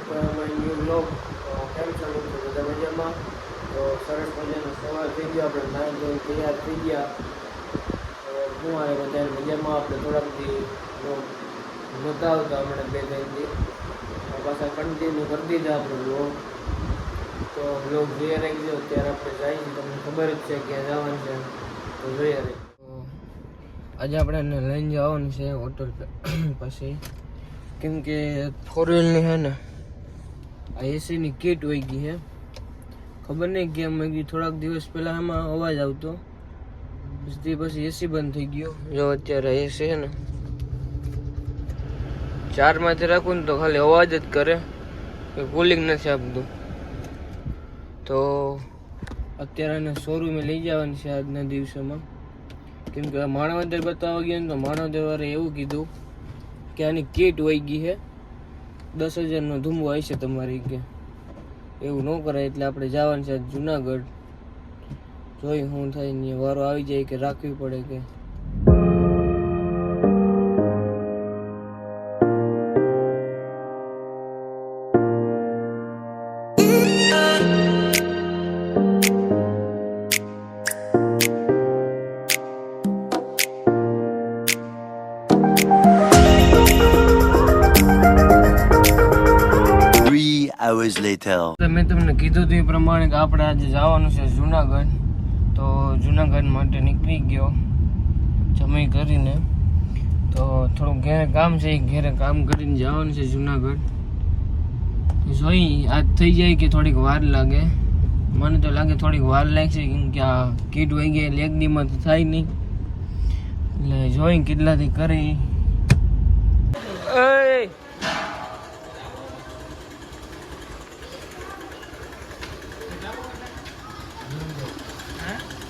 New blog કેમ છો મિત્રો બધા મજામાં? તો સરસ મજાનો સવાર થઈ ગયો, આપણે નાઈ ધોઈ તૈયાર થઈ ગયા. તો હું આવે બધાને મજામાં, આપણે થોડાક દી નહોતા આવતા હમણાં બે ત્રણ દી. પાછા કન્ટિન્યુ કરી દીધા આપણે બ્લોગ તો બ્લોગ જોઈએ રાખજો ત્યારે આપણે જઈએ, તમને ખબર જ છે ક્યાં જવાનું છે. તો જોઈએ રહી આજે આપણે એને લઈને જવાનું છે હોટલ પછી કેમ કે ફોર વ્હીલની છે ને આ એસીની કીટ વહી ગઈ છે ખબર નહીં કેમ વહી થોડાક દિવસ પહેલાં એમાં અવાજ આવતો. બીજી પછી એસી બંધ થઈ ગયો. જો અત્યારે એસી છે ને. ચારમાંથી રાખું ને તો ખાલી અવાજ જ કરે. કે કુલિંગ નથી આપતું. તો અત્યારે એને શોરૂમે લઈ જવાની છે આજના દિવસોમાં. કેમ કે માણાવદર બતાવવા ગયા ને તો માણાવદર વાળે એવું કીધું કે આની કીટ વહી ગઈ છે દસ હજારનો ધૂમવો આવી છે તમારી કે એવું ન કરાય એટલે આપણે જવાનું છે જુનાગઢ. જોઈ શું થાય ને વારો આવી જાય કે રાખવી પડે કે. Hours મેં તમને કીધું હતું એ પ્રમાણે કે આપણે આજે જવાનું છે જુનાગઢ. તો જુનાગઢ માટે નીકળી ગયો જમી કરીને. તો થોડું ઘેરે કામ છે એ ઘેરે કામ કરીને જવાનું છે જુનાગઢ. જોઈ આજ થઈ જાય કે થોડીક વાર લાગે. મને તો લાગે થોડીક વાર લાગશે કેમ કે આ કીટ વહી ગઈ એટલે એક દીમાં તો થાય નહીં. એટલે જોઈ કેટલાથી કરી. ઓય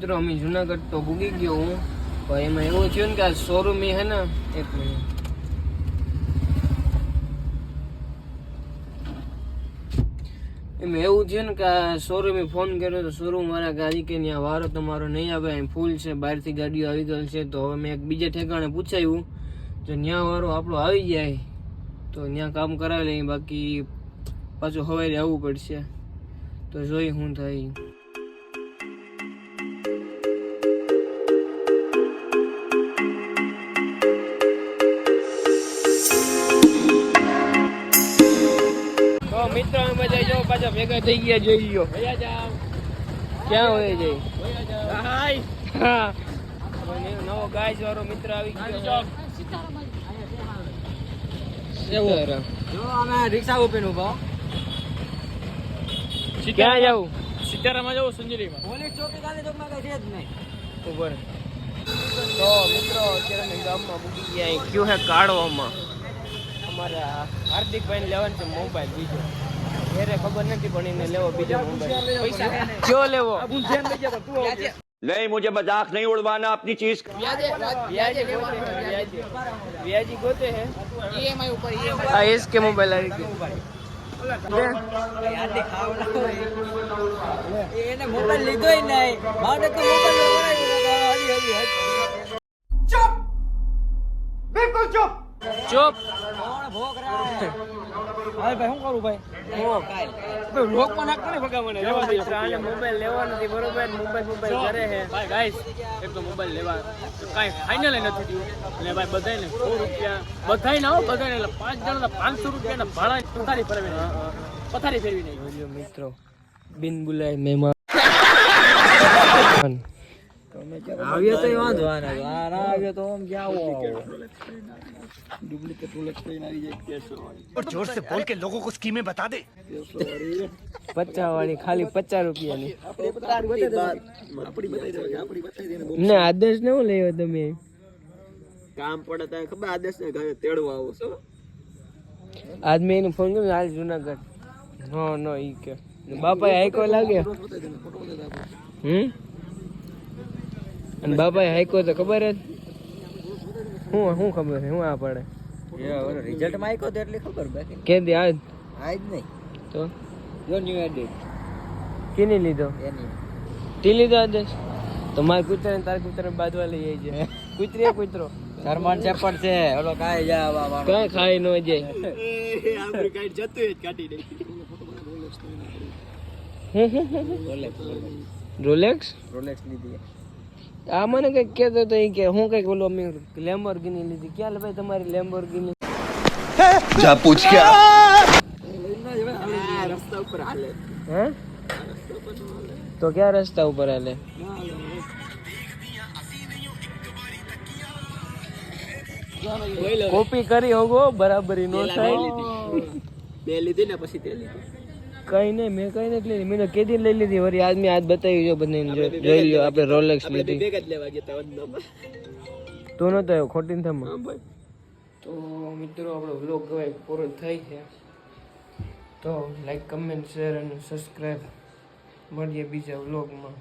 મિત્રો, અમે જુનાગઢ તો ભૂગી ગયો હું. પણ એમાં એવું થયું ને કે આ શોરૂમ હે ને, એક મિનિટ. એમાં એવું થયું ને કે શોરૂમે ફોન કર્યો તો શોરૂમ વાળા હજી કે ત્યાં વારો તમારો નહીં આવે, અહીં ફૂલ છે, બહારથી ગાડીઓ આવી ગયેલ છે. તો હવે મેં એક બીજા ઠેકાણે પૂછાયું, જો ત્યાં વારો આપણો આવી જાય, તો ત્યાં કામ કરાવી લઈએ, બાકી પાછું હવારે આવવું પડશે. તો જોઈ શું થાય. મિત્રો અમે બધા જો પાછા ભેગા થઈ ગયા જોઈ લ્યો. ક્યાં હોય જઈ? હા. નવો ગાય વાળો મિત્ર આવી ગયો. સીતારામ. જો અમે રિક્ષા ઉપર ઊભા ક્યાં જાવું સીતારામાં જવું સંજરીમાં પોલીસ ચોકી ગાંધી ચોકમાં કઈ છે જ નહીં. ઉપર તો મિત્રો અત્યારે અમે ગામમાં મૂકી ગયા. ક્યુ હે કાઢવામાં અમારા હાર્દિકભાઈને લેવાનો છે મોબાઈલ બીજો. ઘેરે ખબર નથી પણ એને લેવો બીજો મોબાઈલ પૈસા કયો લેવો नहीं मुझे मजाक नहीं उड़वाना अपनी चीज વ્યાજે ગોતે હે વ્યાજે વ્યાજી ગોતે હે ઈએમઆઈ ઉપર ઈએમઆઈ આ એસ કે મોબાઈલ આવી ગયો એને મોબાઈલ લીધોય નહીં મારે તો મોબાઈલ ચૂપ બિલકુલ ચૂપ ચોપ કોણ ભોગ ભાઈ શું કરું ભાઈ? હું ભાઈ લોકમાં નાખતો ને ભગા લેવા દીધો આને મોબાઈલ લેવો નથી બરોબર? મોબાઈલ મોબાઈલ કરે છે. ભાઈ ગાઈસ એક તો મોબાઈલ લેવા કાંઈ ફાઇનલ નથી થયું. અને ભાઈ બધાને સો રૂપિયા બધાય ના હો બધાને એટલે પાંચ જણા પાંચસો રૂપિયાના ભાડા પથારી ફેરવી પથારી ફેરવી નહીં મિત્રો બિન બુલાય મહેમાન. જોર લોકો સ્કીમે બતા ખાલી પચાસ રૂપિયાની. ના આદર્શ ને હું લેવો તમે? કામ પડે ત્યાં ખબર આદર્શ ને ઘરે તેડવા આવો છો. આજ મેં એનું ફોન કર્યો હાલ જુનાગઢ. નો નો ઈ કે. બાપા આઈકો લાગ્યો. હમ? અને બાપા હાઈકો તો ખબર જ? હું શું ખબર છે? હું આ પડે? રિઝલ્ટમાં આવ્યો તો એટલી ખબર બાકી. કે દે આજ? આજ નહીં. તો? જો ન્યુ એડિટ કેની લીધો? એની. ટી લીધો આદેશ તો મારે કૂતરા ને તારા કૂતરા બાંધવા લઈ આવી છે કૂતરી કૂતરો. શરમાન ચેપડ છે. ઓલો કાય જા આવા કઈ ખાઈ નો જાય. આપણી કાઈ જતું જ કાઢી દે. રોલેક્સ રોલેક્સ લીધી. આ મને કંઈક કેતો તો એ કે હું કંઈક બોલો અમે લેમ્બોર્ગિની લીધી. ક્યાં ભાઈ તમારી લેમ્બોર્ગિની જા પૂછ કે હે? તો ક્યાં રસ્તા ઉપર હાલે? કોપી કરી હોગો બરાબરી નો થાય. બે લીધી ને પછી તે લીધી. કઈ નહીં મેં કઈ નથી લીધી મેં કેદી લઈ લીધી. વરી આજ મેં આજ બતાવી જો બધાને જોઈ લ્યો આપણે રોલેક્સ લીધી. ભેગ જ લેવા ગયા તો નતો આવ્યો ખોટી થમ. તો મિત્રો આપણો વ્લોગ કહેવાય પૂરો થઈ છે તો લાઈક કમેન્ટ શેર અને સબસ્ક્રાઈબ મળીએ બીજા વ્લોગમાં